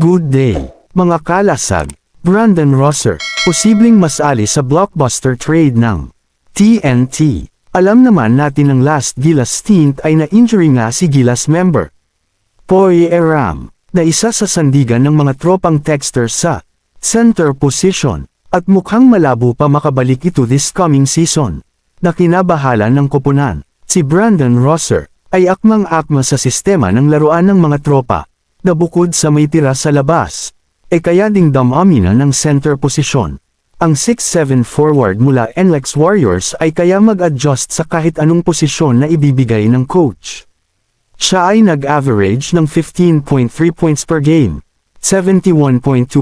Good day, mga kalasag. Brandon Rosser, posibleng masali sa blockbuster trade ng TNT. Alam naman natin ng last Gilas stint ay na-injury nga si Gilas member. Poy Eram, na isa sa sandigan ng mga tropang texter sa center position, at mukhang malabo pa makabalik ito this coming season. Na kinabahala ng koponan, si Brandon Rosser, ay akmang-akma sa sistema ng laruan ng mga tropa, na bukod sa may tira sa labas, e kaya ding damamina ng center position. Ang 6-7 forward mula NLEX Warriors ay kaya mag-adjust sa kahit anong posisyon na ibibigay ng coach. Siya ay nag-average ng 15.3 points per game, 71.2%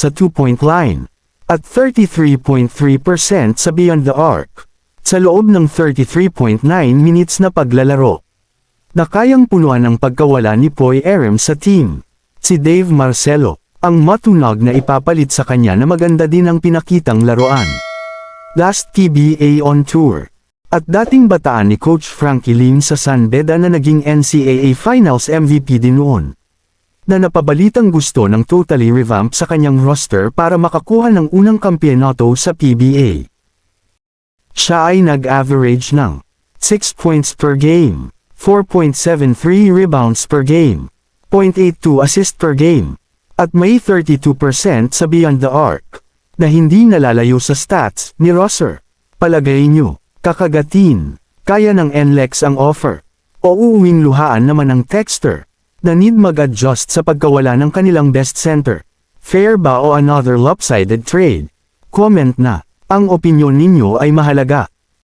sa 2-point line, at 33.3% sa beyond the arc, sa loob ng 33.9 minutes na paglalaro. Na kayang punuan ang pagkawala ni Poy Erem sa team. Si Dave Marcelo, ang matunag na ipapalit sa kanya na maganda din ang pinakitang laruan. Last PBA on tour. At dating bataan ni Coach Frankie Lim sa San Beda na naging NCAA Finals MVP din noon. Na napabalitang gusto ng totally revamp sa kanyang roster para makakuha ng unang kampiyonato sa PBA. Siya ay nag-average ng 6 points per game, 4.73 rebounds per game, 0.82 assist per game, at may 32% sa beyond the arc, na hindi nalalayo sa stats ni Rosser. Palagay nyo, kakagatin, kaya ng NLEX ang offer, o uuwing luhaan naman ng texter, na need mag-adjust sa pagkawala ng kanilang best center. Fair ba o another lopsided trade? Comment na, ang opinyon ninyo ay mahalaga.